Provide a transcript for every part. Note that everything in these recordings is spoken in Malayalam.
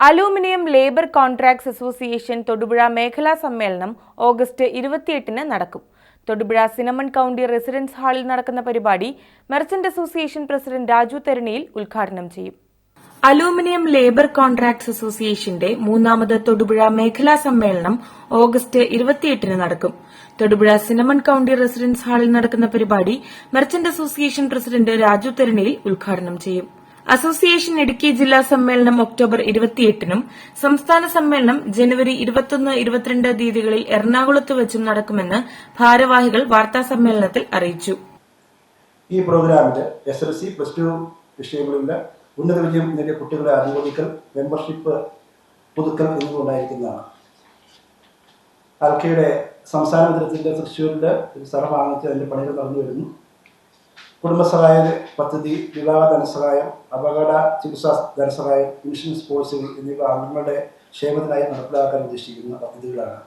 Aluminium labour contracts association Thodupuzha മേഖലാ സമ്മേളനം ഓഗസ്റ്റ് ഇരുപത്തിയെട്ടിന് നടക്കും. തൊടുപുഴ സിനമൺ കൗണ്ടി റെസിഡൻസ് ഹാളിൽ നടക്കുന്ന പരിപാടി merchant association president Raju Theraniyil ഉദ്ഘാടനം ചെയ്യും. അലൂമിനിയം ലേബർ കോൺട്രാക്ട്സ് അസോസിയേഷന്റെ മൂന്നാമത് തൊടുപുഴ മേഖലാ സമ്മേളനം ഓഗസ്റ്റ് ഇരുപത്തിയെട്ടിന് നടക്കും. തൊടുപുഴ സിനമൺ കൌണ്ടി റെസിഡൻസ് ഹാളിൽ നടക്കുന്ന പരിപാടി merchant association president Raju Theraniyil ഉദ്ഘാടനം ചെയ്യും. അസോസിയേഷൻ ഇടുക്കി ജില്ലാ സമ്മേളനം ഒക്ടോബർ ഇരുപത്തിയെട്ടിനും സംസ്ഥാന സമ്മേളനം ജനുവരി ഇരുപത്തൊന്ന് ഇരുപത്തിരണ്ട് തീയതികളിൽ എറണാകുളത്ത് വച്ചും നടക്കുമെന്ന് ഭാരവാഹികൾ വാർത്താസമ്മേളനത്തിൽ അറിയിച്ചു. ഈ പ്രോഗ്രാമിൽ S L C plus two വിഷയങ്ങളിലെ ഉന്നത വിജയം നേടിയ കുട്ടികളെ അനുമോദിക്കൽ മെമ്പർഷിപ്പ് പുതുക്കൽ എന്നിവയുണ്ടായിരിക്കുന്നതാണ്. അൽക്കയുടെ സംസ്ഥാന തലത്തിന്റെ തൃശ്ശൂരിന്റെ ഒരു സ്ഥലം വാങ്ങിച്ച് അതിന്റെ പണികൾ നടന്നു വരുന്നു കുടുംബസഹായ പദ്ധതി വിവാഹ ധനസഹായം അപകട ചികിത്സാ ധനസഹായം ഇൻഷുറൻസ് പോളിസികൾ എന്നിവ അംഗങ്ങളുടെ ക്ഷേമത്തിനായി നടപ്പിലാക്കാൻ ഉദ്ദേശിക്കുന്ന പദ്ധതികളാണ്.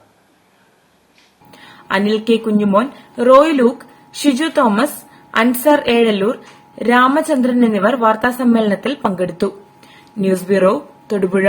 Anil K Kunjumon Roy Luke Shiju Thomas Ansar Ezhalloor Ramachandran എന്നിവർ വാർത്താസമ്മേളനത്തിൽ പങ്കെടുത്തു. News bureau Thodupuzha.